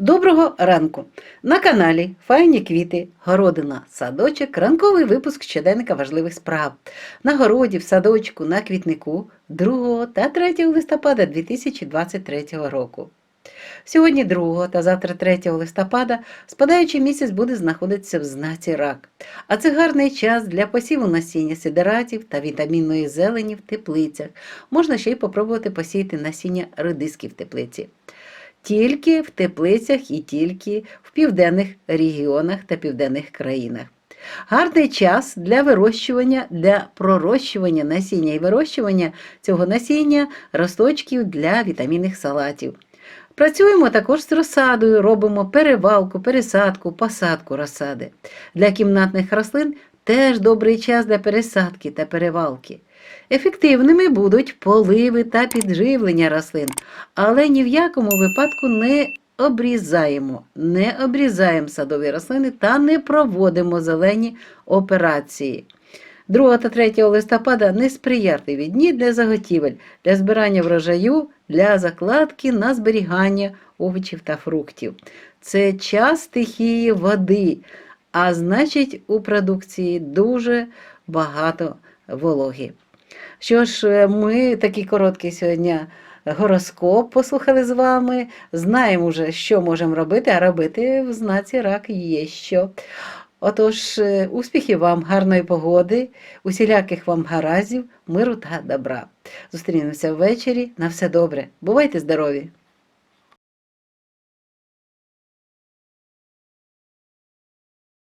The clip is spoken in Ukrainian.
Доброго ранку! На каналі Файні квіти, городина, садочок, ранковий випуск щоденника важливих справ. На городі, в садочку, на квітнику 2 та 3 листопада 2023 року. Сьогодні 2 та завтра 3 листопада спадаючий місяць буде знаходитися в знаці рак, а це гарний час для посіву насіння сидератів та вітамінної зелені в теплицях. Можна ще й попробувати посіяти насіння редиски в теплиці тільки в теплицях і тільки в південних регіонах та південних країнах. Гарний час для вирощування, для пророщування насіння і вирощування цього насіння росточків для вітамінних салатів. Працюємо також з розсадою, робимо перевалку, пересадку, посадку розсади. Для кімнатних рослин теж добрий час для пересадки та перевалки. Ефективними будуть поливи та підживлення рослин, але ні в якому випадку не обрізаємо, не обрізаємо садові рослини та не проводимо зелені операції. 2 та 3 листопада несприятливі дні для заготівель, для збирання врожаю, для закладки на зберігання овочів та фруктів. Це час стихії води, а значить, у продукції дуже багато вологи. Що ж, е, ми такий короткий сьогодні гороскоп послухали з вами. Знаємо вже, що можемо робити, а робити в знаці рак є що. Отож, е, успіхів вам, гарної погоди, усіляких вам гаразів, миру та добра. Зустрінемося ввечері. На все добре. Бувайте здорові!